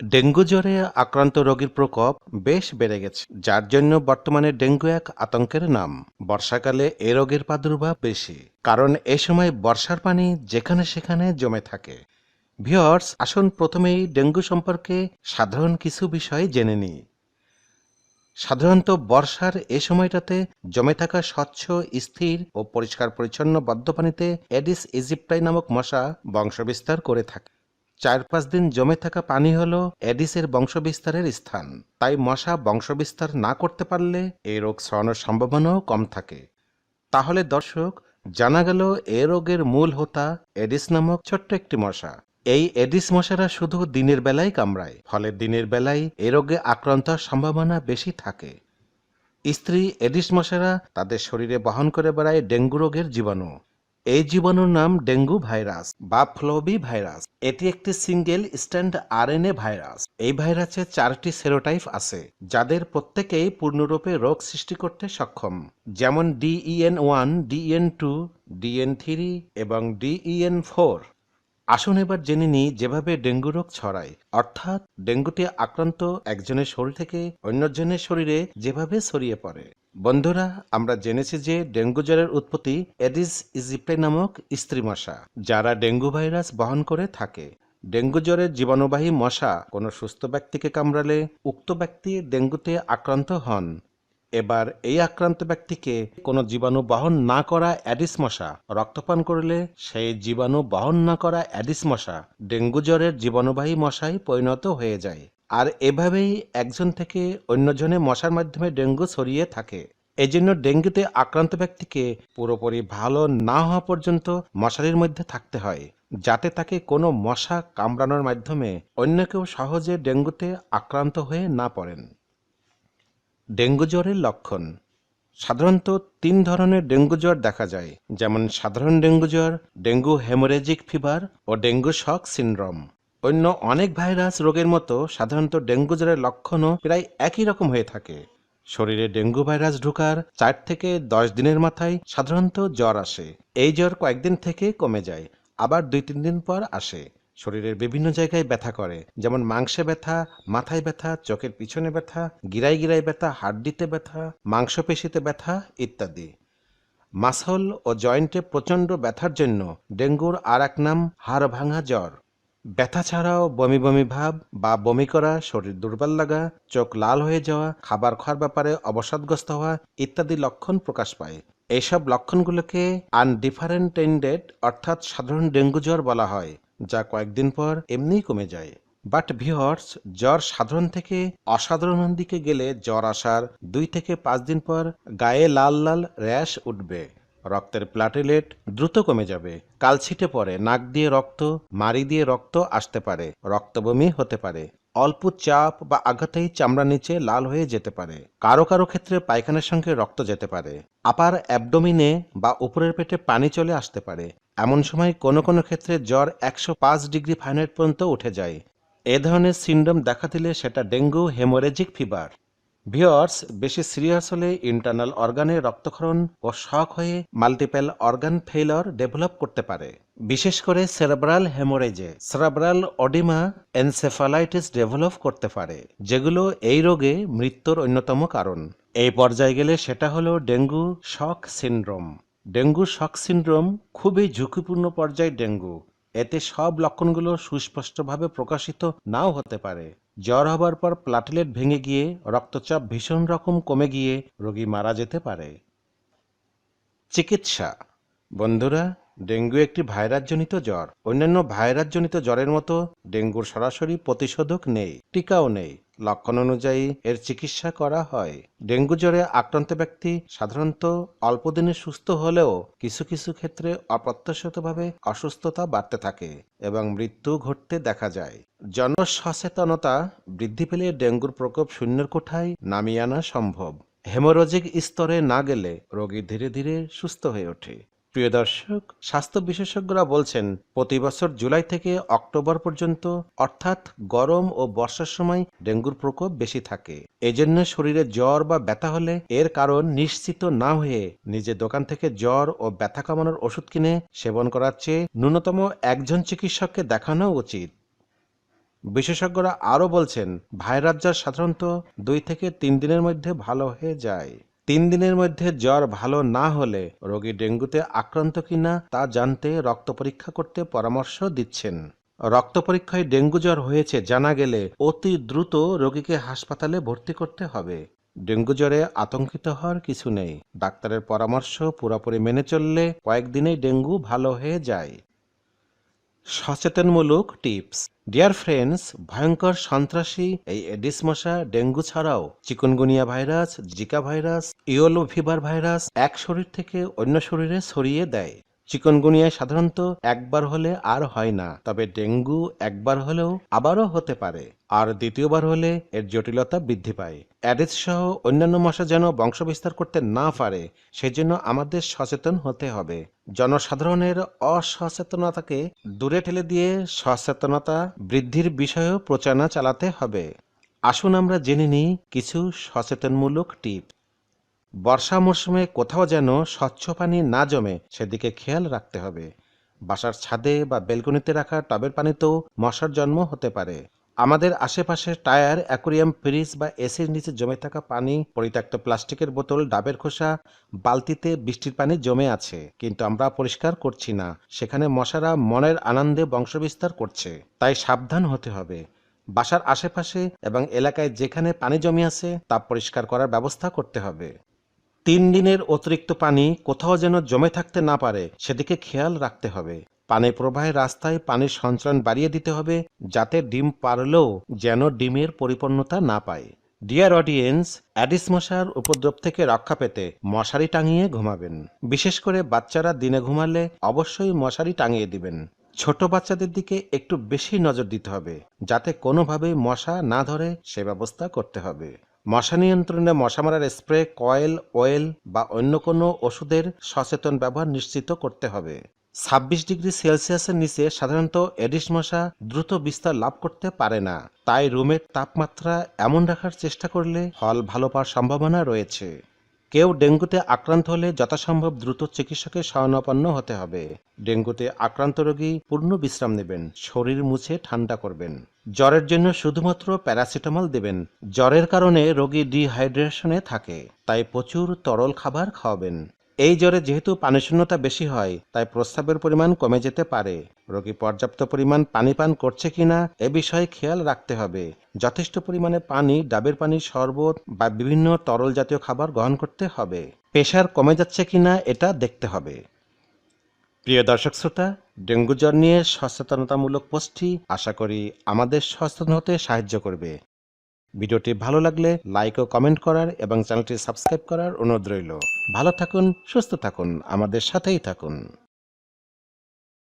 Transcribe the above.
Dengue জ্বরে আক্রান্ত রোগীর প্রকোপ বেশ বেড়ে গেছে, যার জন্য বর্তমানে ডেঙ্গু এক আতঙ্কের নাম। বর্ষাকালে এ রোগের প্রাদুর্ভাব বেশি, কারণ এ সময় বর্ষার পানি যেখানে সেখানে জমে থাকে। ভিওর্স আসুন প্রথমেই ডেঙ্গু সম্পর্কে সাধারণ কিছু বিষয় জেনে নিই। সাধারণত বর্ষার এ সময়টাতে জমে থাকা স্বচ্ছ, স্থির ও পরিষ্কার পরিচ্ছন্ন বদ্ধ পানিতে এডিস ইজিপ্টাই নামক মশা বংশবিস্তার করে থাকে। চার পাঁচ দিন জমে থাকা পানি হল এডিসের বংশবিস্তারের স্থান। তাই মশা বংশবিস্তার না করতে পারলে এই রোগ ছড়ানোর সম্ভাবনাও কম থাকে। তাহলে দর্শক, জানা গেল এ রোগের মূল হোতা এডিস নামক ছোট্ট একটি মশা। এই এডিস মশারা শুধু দিনের বেলায় কামড়ায়, ফলে দিনের বেলায় এ রোগে আক্রান্ত সম্ভাবনা বেশি থাকে। স্ত্রী এডিস মশারা তাদের শরীরে বহন করে বেড়ায় ডেঙ্গু রোগের জীবাণু। এই জীবাণুর নাম ডেঙ্গু ভাইরাস বা ফ্লোবি ভাইরাস। এটি একটি সিঙ্গেল স্ট্যান্ড আরএনএ ভাইরাস। এই ভাইরাসে চারটি সেরোটাইপ আছে, যাদের প্রত্যেকেই পূর্ণরূপে রোগ সৃষ্টি করতে সক্ষম। যেমন DEN one DN two DN three এবং ডিইএন ফোর। আসুন এবার জেনে নিই যেভাবে ডেঙ্গু রোগ ছড়ায়। অর্থাৎ, ডেঙ্গুতে আক্রান্ত একজনের শরীর থেকে অন্যজনের শরীরে যেভাবে ছড়িয়ে পড়ে। বন্ধুরা, আমরা জেনেছি যে ডেঙ্গু জ্বরের উৎপত্তি এডিস ইজিপ্টাই নামক স্ত্রী মশা, যারা ডেঙ্গু ভাইরাস বহন করে থাকে। ডেঙ্গু জ্বরের জীবাণুবাহী মশা কোনো সুস্থ ব্যক্তিকে কামড়ালে উক্ত ব্যক্তি ডেঙ্গুতে আক্রান্ত হন। এবার এই আক্রান্ত ব্যক্তিকে কোনো জীবাণু বহন না করা অ্যাডিস মশা, রক্তপান করলে সেই জীবাণু বহন না করা অ্যাডিস মশা ডেঙ্গু জ্বরের জীবাণুবাহী মশায় পরিণত হয়ে যায়। আর এভাবেই একজন থেকে অন্যজনে মশার মাধ্যমে ডেঙ্গু ছড়িয়ে থাকে। এজন্য ডেঙ্গুতে আক্রান্ত ব্যক্তিকে পুরোপুরি ভালো না হওয়া পর্যন্ত মশারির মধ্যে থাকতে হয়, যাতে তাকে কোনো মশা কামড়ানোর মাধ্যমে অন্য কেউ সহজে ডেঙ্গুতে আক্রান্ত হয়ে না পড়েন। ডেঙ্গু জ্বরের লক্ষণ। সাধারণত তিন ধরনের ডেঙ্গু জ্বর দেখা যায়, যেমন সাধারণ ডেঙ্গু জ্বর, ডেঙ্গু হেমোরেজিক ফিভার ও ডেঙ্গু শক সিনড্রোম। অন্য অনেক ভাইরাস রোগের মতো সাধারণত ডেঙ্গু জ্বরের লক্ষণও প্রায় একই রকম হয়ে থাকে। শরীরে ডেঙ্গু ভাইরাস ঢোকার চার থেকে দশ দিনের মাথায় সাধারণত জ্বর আসে। এই জ্বর কয়েকদিন থেকে কমে যায়, আবার দুই তিন দিন পর আসে। শরীরের বিভিন্ন জায়গায় ব্যথা করে, যেমন মাংসে ব্যথা, মাথায় ব্যথা, চোখের পিছনে ব্যথা, গিরায় গিরায় ব্যথা, হাড্ডিতে ব্যথা, মাংসপেশিতে ব্যথা ইত্যাদি। মাসল ও জয়েন্টে প্রচণ্ড ব্যথার জন্য ডেঙ্গুর আর এক নাম হাড় ভাঙা জ্বর। ব্যথা ছাড়াও বমি বমি ভাব বা বমি করা, শরীর দুর্বল লাগা, চোখ লাল হয়ে যাওয়া, খাবার খাওয়ার ব্যাপারে অবসাদগ্রস্ত হওয়া ইত্যাদি লক্ষণ প্রকাশ পায়। এইসব লক্ষণগুলোকে আনডিফারেন্টেন্ডেড অর্থাৎ সাধারণ ডেঙ্গু জ্বর বলা হয়, যা কয়েকদিন পর এমনিই কমে যায়। বাট ভিওর্স, জ্বর সাধারণ থেকে অসাধারণ দিকে গেলে জ্বর আসার দুই থেকে পাঁচ দিন পর গায়ে লাল লাল র্যাশ উঠবে। রক্তের প্লাটেলেট দ্রুত কমে যাবে। কাল কালছিটে পড়ে, নাক দিয়ে রক্ত মারি দিয়ে রক্ত আসতে পারে, রক্তবমি হতে পারে। অল্প চাপ বা আঘাতেই চামড়া নিচে লাল হয়ে যেতে পারে। কারও কারও ক্ষেত্রে পায়খানার সঙ্গে রক্ত যেতে পারে। আপার অ্যাবডোমিনে বা উপরের পেটে পানি চলে আসতে পারে। এমন সময় কোনো কোনো ক্ষেত্রে জ্বর একশো পাঁচ ডিগ্রি ফারেনহাইট পর্যন্ত উঠে যায়। এ ধরনের সিন্ড্রোম দেখা দিলে সেটা ডেঙ্গু হেমোরেজিক ফিভার ভিওর্স বেশি সিরিয়াস হলে ইন্টারনাল অর্গানে রক্তক্ষরণ ও শক হয়ে মাল্টিপল অর্গান ফেইলর ডেভেলপ করতে পারে। বিশেষ করে সেরেব্রাল হেমোরেজে। সেরেব্রাল অডিমা এনসেফালাইটিস ডেভেলপ করতে পারে, যেগুলো এই রোগে মৃত্যুর অন্যতম কারণ। এই পর্যায়ে গেলে সেটা হলো dengue shock syndrome. Dengue shock syndrome খুবই ঝুঁকিপূর্ণ পর্যায়ে ডেঙ্গু। এতে সব লক্ষণগুলো সুস্পষ্টভাবে প্রকাশিত নাও হতে পারে। জ্বর হবার পর প্লাটিলেট ভেঙে গিয়ে রক্তচাপ ভীষণ রকম কমে গিয়ে রোগী মারা যেতে পারে। চিকিৎসা। বন্ধুরা, ডেঙ্গু একটি ভাইরাসজনিত জ্বর। অন্যান্য ভাইরাসজনিত জ্বরের মতো ডেঙ্গুর সরাসরি প্রতিষেধক নেই, টিকাও নেই। লক্ষণ অনুযায়ী এর চিকিৎসা করা হয়। ডেঙ্গু জ্বরে আক্রান্ত ব্যক্তি সাধারণত অল্প দিনে সুস্থ হলেও কিছু কিছু ক্ষেত্রে অপ্রত্যাশিতভাবে অসুস্থতা বাড়তে থাকে এবং মৃত্যু ঘটতে দেখা যায়। জনসচেতনতা বৃদ্ধি পেলে ডেঙ্গুর প্রকোপ শূন্যের কোঠায় নামিয়ে আনা সম্ভব। হেমোরজিক স্তরে না গেলে রোগী ধীরে ধীরে সুস্থ হয়ে ওঠে। প্রিয় দর্শক, স্বাস্থ্য বিশেষজ্ঞরা বলছেন, প্রতি বছর জুলাই থেকে অক্টোবর পর্যন্ত অর্থাৎ গরম ও বর্ষার সময় ডেঙ্গুর প্রকোপ বেশি থাকে। এজন্য শরীরে জ্বর বা ব্যথা হলে এর কারণ নিশ্চিত না হয়ে নিজের দোকান থেকে জ্বর ও ব্যথা কমানোর ওষুধ কিনে সেবন করার চেয়ে ন্যূনতম একজন চিকিৎসককে দেখানো উচিত। বিশেষজ্ঞরা আরও বলছেন, ভাইরাস জ্বর সাধারণত দুই থেকে তিন দিনের মধ্যে ভালো হয়ে যায়। তিন দিনের মধ্যে জ্বর ভালো না হলে রোগী ডেঙ্গুতে আক্রান্ত কিনা তা জানতে রক্ত পরীক্ষা করতে পরামর্শ দিচ্ছেন। রক্ত পরীক্ষায় ডেঙ্গু জ্বর হয়েছে জানা গেলে অতি দ্রুত রোগীকে হাসপাতালে ভর্তি করতে হবে। ডেঙ্গু জ্বরে আতঙ্কিত হওয়ার কিছু নেই। ডাক্তারের পরামর্শ পুরোপুরি মেনে চললে কয়েকদিনেই ডেঙ্গু ভালো হয়ে যায়। সচেতনমূলক টিপস। ডিয়ার ফ্রেন্ডস ভয়ঙ্কর সন্ত্রাসী, এই এডিস মশা, ডেঙ্গু ছাড়াও chikungunya virus, Zika virus yellow fever virus এক শরীর থেকে অন্য শরীরে ছড়িয়ে দেয়। চিকনগুনিয়ায় সাধারণত একবার হলে আর হয় না, তবে ডেঙ্গু একবার হলেও আবারও হতে পারে, আর দ্বিতীয়বার হলে এর জটিলতা বৃদ্ধি পায়। অ্যাডিস সহ অন্যান্য মশা যেন বংশবিস্তার করতে না পারে, সেজন্য আমাদের সচেতন হতে হবে। জনসাধারণের অসচেতনতাকে দূরে ঠেলে দিয়ে সচেতনতা বৃদ্ধির বিষয়েও প্রচারণা চালাতে হবে। আসুন আমরা জেনে নিই কিছু সচেতনমূলক টিপ বর্ষা মরশুমে কোথাও যেন স্বচ্ছ পানি না জমে সেদিকে খেয়াল রাখতে হবে। বাসার ছাদে বা বেলকনিতে রাখা টবের পানিতেও মশার জন্ম হতে পারে। আমাদের আশেপাশে টায়ার, অ্যাকোরিয়াম, ফ্রিজ বা এসির নিচে জমে থাকা পানি, পরিত্যক্ত প্লাস্টিকের বোতল, ডাবের খোসা, বালতিতে বৃষ্টির পানি জমে আছে, কিন্তু আমরা পরিষ্কার করছি না। সেখানে মশারা মনের আনন্দে বংশবিস্তার করছে। তাই সাবধান হতে হবে। বাসার আশেপাশে এবং এলাকায় যেখানে পানি জমে আছে, তা পরিষ্কার করার ব্যবস্থা করতে হবে। তিন দিনের অতিরিক্ত পানি কোথাও যেন জমে থাকতে না পারে, সেদিকে খেয়াল রাখতে হবে। পানি প্রবাহের রাস্তায় পানির সঞ্চালন বাড়িয়ে দিতে হবে, যাতে ডিম পারলেও যেন ডিমের পরিপূর্ণতা না পায়। ডিয়ার অডিয়েন্স অ্যাডিস মশার উপদ্রব থেকে রক্ষা পেতে মশারি টাঙিয়ে ঘুমাবেন। বিশেষ করে বাচ্চারা দিনে ঘুমালে অবশ্যই মশারি টাঙিয়ে দিবেন। ছোট বাচ্চাদের দিকে একটু বেশি নজর দিতে হবে, যাতে কোনোভাবেই মশা না ধরে সে ব্যবস্থা করতে হবে। মশা নিয়ন্ত্রণে মশা মারার স্প্রে, কয়েল, অয়েল বা অন্য কোনো ওষুধের সচেতন ব্যবহার নিশ্চিত করতে হবে। ছাব্বিশ ডিগ্রি সেলসিয়াসের নিচে সাধারণত এডিস মশা দ্রুত বিস্তার লাভ করতে পারে না। তাই রুমের তাপমাত্রা এমন রাখার চেষ্টা করলে ফল ভালো পাওয়ার সম্ভাবনা রয়েছে। কেউ ডেঙ্গুতে আক্রান্ত হলে যথাসম্ভব দ্রুত চিকিৎসকের শরণাপন্ন হতে হবে। ডেঙ্গুতে আক্রান্ত রোগী পূর্ণ বিশ্রাম নেবেন, শরীর মুছে ঠান্ডা করবেন। জ্বরের জন্য শুধুমাত্র প্যারাসিটামল দেবেন। জ্বরের কারণে রোগী ডিহাইড্রেশনে থাকে, তাই প্রচুর তরল খাবার খাওয়াবেন। এই জ্বরে যেহেতু পানিশূন্যতা বেশি হয়, তাই প্রস্রাবের পরিমাণ কমে যেতে পারে। রোগী পর্যাপ্ত পরিমাণ পানি পান করছে কিনা এ বিষয়ে খেয়াল রাখতে হবে। যথেষ্ট পরিমাণে পানি, ডাবের পানি, শরবত বা বিভিন্ন তরল জাতীয় খাবার গ্রহণ করতে হবে। প্রেশার কমে যাচ্ছে কিনা এটা দেখতে হবে। প্রিয় দর্শক শ্রোতা, ডেঙ্গু জ্বর নিয়ে সচেতনতামূলক পোস্টটি আশা করি আমাদের সচেতন হতে সাহায্য করবে। ভিডিওটি ভালো লাগলে লাইক ও কমেন্ট করার এবং চ্যানেলটি সাবস্ক্রাইব করার অনুরোধ রইল। ভালো থাকুন, সুস্থ থাকুন, আমাদের সাথেই থাকুন।